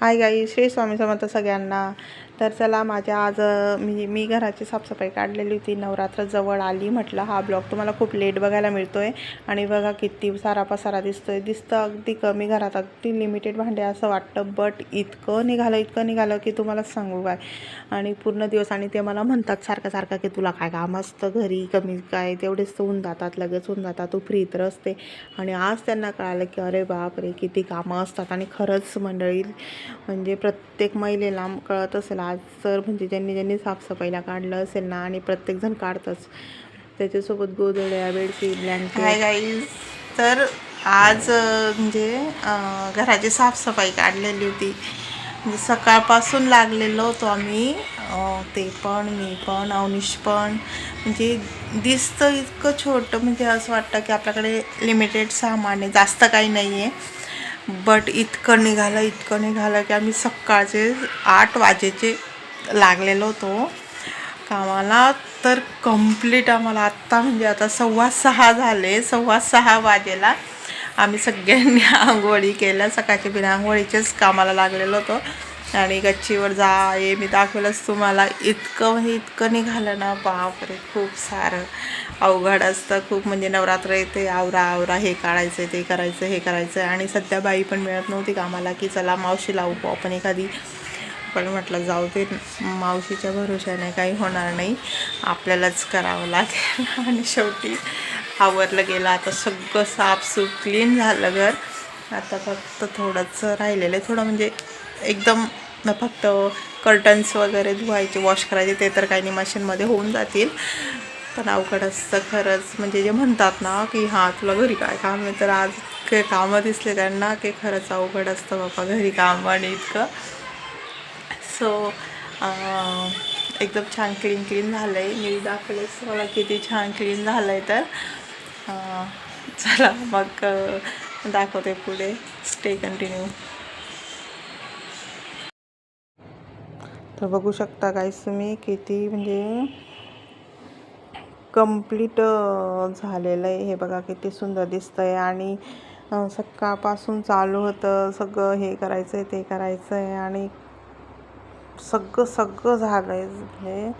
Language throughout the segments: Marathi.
हाय गाई श्री स्वामी समर्थ सगळ्यांना. तर चला माझ्या आज मी मी घराची साफसफाई काढलेली होती. नवरात्र जवळ आली म्हटलं. हा ब्लॉग तुम्हाला खूप लेट बघायला मिळतो आहे आणि बघा किती सारा पसारा दिसतो आहे दिसतं अगदी कमी घरात. अगदी लिमिटेड भांडे असं वाटतं. बट इतकं निघालं इतकं निघालं की तुम्हाला सांगू काय? आणि पूर्ण दिवस आणि ते मला म्हणतात सारखं सारखं की तुला काय काम असतं घरी? कमी काय? तेवढेच होऊन जातात लगेच होऊन जातात. तू फ्री तर असते आणि आज त्यांना कळालं की अरे बापरे किती कामं असतात. आणि खरंच मंडळी म्हणजे प्रत्येक महिलेला कळत असेल आज तर म्हणजे ज्यांनी ज्यांनी साफसफाईला काढलं असेल ना आणि प्रत्येकजण काढतंच. त्याच्यासोबत गोधड्या बेडशीट ब्लँकेट. हाय गाईज तर आज म्हणजे घराची साफसफाई काढलेली होती. म्हणजे सकाळपासून लागलेलो होतो आम्ही. ते पण मी पण अवनिश पण. म्हणजे दिसतं इतकं छोटं म्हणजे असं वाटतं की आपल्याकडे लिमिटेड सामान आहे. जास्त काही नाही आहे बट इतकं निघालं इतकं निघालं की आम्ही सकाळचे आठ वाजेचे लागलेलो होतो. कामाला तर कंप्लीट आम्हाला आत्ता म्हणजे आता सव्वा सहा झाले सव्वा सहा वाजेला आम्ही सगळ्यांनी आंघोळी केल्या. सकाळच्या बिना आंघोळीचेच कामाला लागलेलो होतो. आणि गच्चीवर जा ये मी दाखवलंच तुम्हाला. इतकं म्हणजे इतकं निघालं ना बापरे खूप सारं. अवघड असतं खूप म्हणजे नवरात्र येते आवरा आवरा हे काढायचं ते करायचं हे करायचं आणि सध्या बाई पण मिळत नव्हती कामाला की चला मावशी लावू आपण एखादी. पण म्हटलं जाऊ ते मावशीच्या भरोशाने काही होणार नाही. आपल्यालाच करावं लागेल. आणि शेवटी आवरलं गेलं. आता सगळं साफसूफ क्लीन झालं घर. आता फक्त थोडंसं राहिलेलं आहे. थोडं म्हणजे एकदम फक्त कर्टन्स वगैरे धुवायचे वॉश करायचे ते तर काही नाही मशीनमध्ये होऊन जातील. पण अवघड असतं खरंच. म्हणजे जे म्हणतात ना की हां तुला घरी काय काम आहे? तर आज काही कामं दिसले त्यांना की खरंच अवघड असतं बाबा घरी काम आणि इतकं. सो एकदम छान क्लीन क्लीन झालं आहे मी दाखवलेच मला किती छान क्लीन झालं आहे तर चला मग दाखवते पुढे. स्टे कंटिन्यू तर बघू शकता गाईस तुम्ही किती म्हणजे कंप्लीट झालेलं आहे. हे बघा किती सुंदर दिसतं आहे आणि सकाळपासून चालू होतं. सगळं हे करायचं आहे ते करायचं आहे आणि सगळं सगळं झालं आहे म्हणजे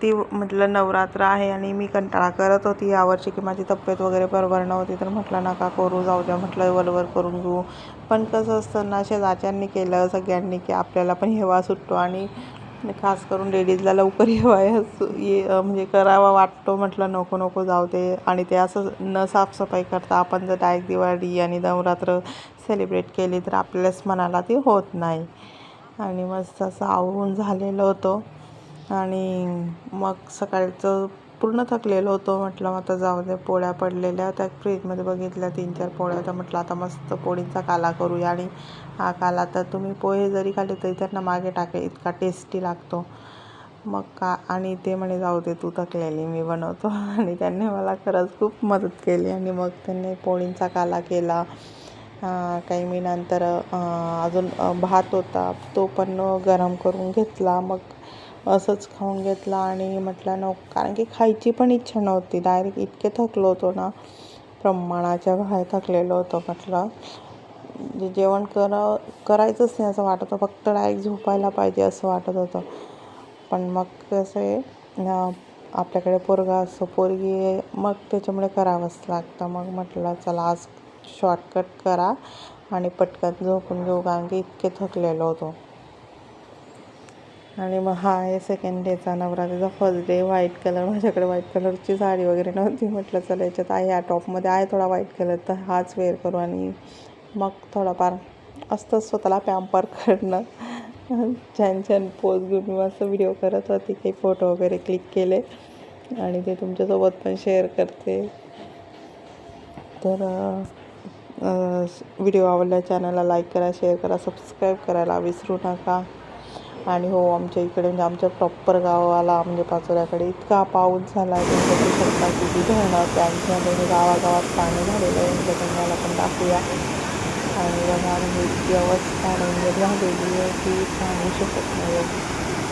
दिव म्हटलं नवरात्र आहे आणि मी कंटाळा करत होती यावर्षी की माझी तब्येत वगैरे बरोबर नव्हती तर म्हटलं नका करू जाऊ द्या म्हटलं वरवर करून घेऊ. पण कसं असतं ना शेजारच्यांनी केलं सगळ्यांनी की आपल्याला पण हेवा सुटतो आणि खास करून लेडीजला लवकर हेवा ये म्हणजे करावा वाटतो म्हटलं नको नको जाऊ दे. आणि ते असं न साफसफाई करता आपण जर डायरेक्ट दिवाळी आणि नवरात्र सेलिब्रेट केली तर आपल्याच मनाला ती होत नाही. आणि मस्त असं आवरून झालेलं होतं. आणि मग सकाळचं पूर्ण थकलेलो होतो. म्हटलं मग आता जाऊ दे पोळ्या पडलेल्या त्या फ्रीजमध्ये बघितल्या तीन चार पोळ्या. तर म्हटलं आता मस्त पोळींचा काला करूया. आणि हा काला तर तुम्ही पोहे जरी खाल्ले तरी त्यांना मागे टाके इतका टेस्टी लागतो. मग का आणि ते म्हणे जाऊ दे तू थकलेली मी बनवतो. आणि त्यांनी मला खरंच खूप मदत केली. आणि मग त्यांनी पोळींचा काला केला. काही मी नंतर अजून भात होता तो पण गरम करून घेतला. मग असंच खाऊन घेतला आणि म्हटलं नको. कारण की खायची पण इच्छा नव्हती. डायरेक्ट इतके थकलो होतो ना प्रमाणाच्या बाहेर थकलेलो होतो म्हटलं. जे जेवण करा करायचंच नाही असं वाटत होतं. फक्त डायरेक्ट झोपायला पाहिजे असं वाटत होतं. पण मग कसं आहे आपल्याकडे पोरगा असतो पोरगी मग त्याच्यामुळे करावंच लागतं. मग म्हटलं चला आज शॉर्टकट करा आणि पटकन झोपून घेऊ. कारण की इतके थकलेलो होतो. आणि मग हा आहे सेकंड डेचा नवरात्रीचा फर्स्ट डे व्हाईट कलर माझ्याकडे व्हाईट कलरची साडी वगैरे नव्हती. म्हटलं चला याच्यात आहे या टॉपमध्ये आहे थोडा व्हाईट कलर तर हाच वेअर करू आणि मग थोडाफार असतं स्वतःला पॅम्पर करणं. छान छान पोज घेऊन मी मस्त व्हिडिओ करत होती. काही फोटो वगैरे क्लिक केले. आणि ते तुमच्यासोबत पण शेअर करते. तर व्हिडिओ आवडल्या चॅनलला लाईक करा शेअर करा सबस्क्राईब करायला विसरू नका. आणि हो आमच्या इकडे म्हणजे आमच्या प्रॉपर गावाला म्हणजे पाचोऱ्याकडे इतका पाऊस झाला आहे. तुमच्या सरकारची धरणं त्यांच्यामध्ये गावागावात पाणी झालेलं आहे. म्हणजे तुम्हाला पण दाखवूया. आणि बघा म्हणजे इतकी अवस्था म्हणजे झालेली आहे की सांगू शकत नाही.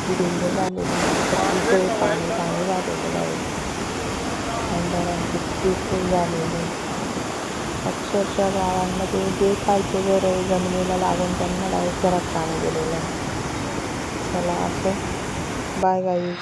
की डेंजर झालेली आहे. पाणी पाणी झालेलं आहे. आणि किती फुल अक्षरशः गावांमध्ये जे खालचे घर आहे जमिनीला लागून त्यांना डायरेक्ट घरात पाणी गेलेलं आहे. चला असं बाय गाईज